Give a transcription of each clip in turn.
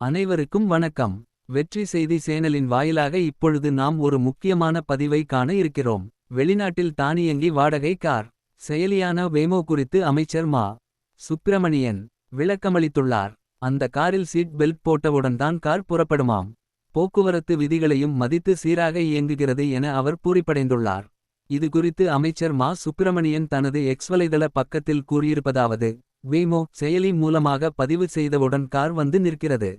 அனைவருக்கும் வணக்கம். வெற்றி செய்தி சேனலின் வாயிலாக இப்பொழுது நாம் ஒரு முக்கியமான பதிவை காண இருக்கிறோம். வெளிநாட்டில் தானியங்கி வாடகை கார். செயலியான வேமோ குறித்து அமைச்சர் மா. சுப்பிரமணியன் விளக்கமளித்துள்ளார். அந்த காரில் சீட் பெல்ட் போட்டவுடன் தான் கார் புறப்படுமாம். போக்குவரத்து விதிகளையும் மதித்து சீராக இயங்குகிறது என அவர் பூரிப்படைந்துள்ளார். இது குறித்து அமைச்சர் மா. சுப்பிரமணியன் தனது எக்ஸ் வலைதள பக்கத்தில் கூறியிருப்பதாவது வேமோ செயலி மூலமாக பதிவு செய்தவுடன் கார் வந்து நிற்கிறது.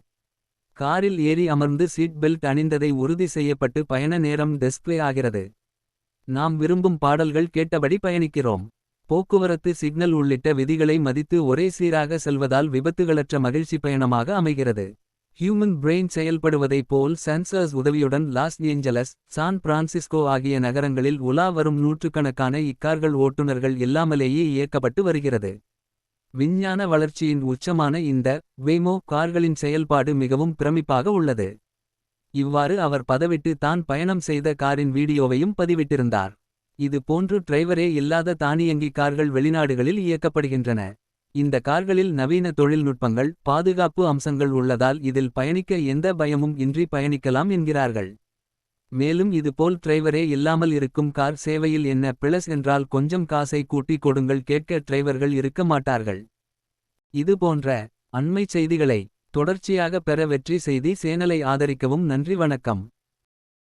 காரில் ஏறி அமர்ந்து சீட் பெல்ட் அணிந்ததை உறுதி செய்யப்பட்டு பயண நேரம் டிஸ்பிளே ஆகிறது. நாம் விரும்பும் பாடல்கள் கேட்டபடி பயணிக்கிறோம். போக்குவரத்து சிக்னல் உள்ளிட்ட விதிகளை மதித்து ஒரே சீராக செல்வதால் விபத்துகளற்ற மகிழ்ச்சி பயணமாக அமைகிறது. ஹியூமன் பிரெயின் செயல்படுவதைப் போல் சென்சர்ஸ் உதவியுடன் லாஸ் ஏஞ்சலஸ் சான் பிரான்சிஸ்கோ ஆகிய நகரங்களில் உலா வரும் நூற்றுக்கணக்கான இக்கார்கள் ஓட்டுநர்கள் இல்லாமலேயே இயக்கப்பட்டு வருகிறது. விஞ்ஞான வளர்ச்சியின் உச்சமான இந்த வேமோ கார்களின் செயல்பாடு மிகவும் பிரமிப்பாக உள்ளது. இவ்வாறு அவர் பதவிட்டு தான் பயணம் செய்த காரின் வீடியோவையும் பதிவிட்டிருந்தார். இது போன்று டிரைவரே இல்லாத தானியங்கி கார்கள் வெளிநாடுகளில் இயக்கப்படுகின்றன. இந்த கார்களில் நவீன தொழில்நுட்பங்கள் பாதுகாப்பு அம்சங்கள் உள்ளதால் இதில் பயணிக்க எந்த பயமும் இன்றி பயணிக்கலாம் என்கிறார்கள். மேலும் இதுபோல் டிரைவரே இல்லாமல் இருக்கும் கார் சேவையில் என்ன பிளஸ் என்றால் கொஞ்சம் காசை கூட்டி கொடுங்கள் கேட்க டிரைவர்கள் இருக்க மாட்டார்கள். இது போன்ற அண்மைச் செய்திகளை தொடர்ச்சியாக பெற வெற்றி செய்தி சேனலை ஆதரிக்கவும் நன்றி வணக்கம்.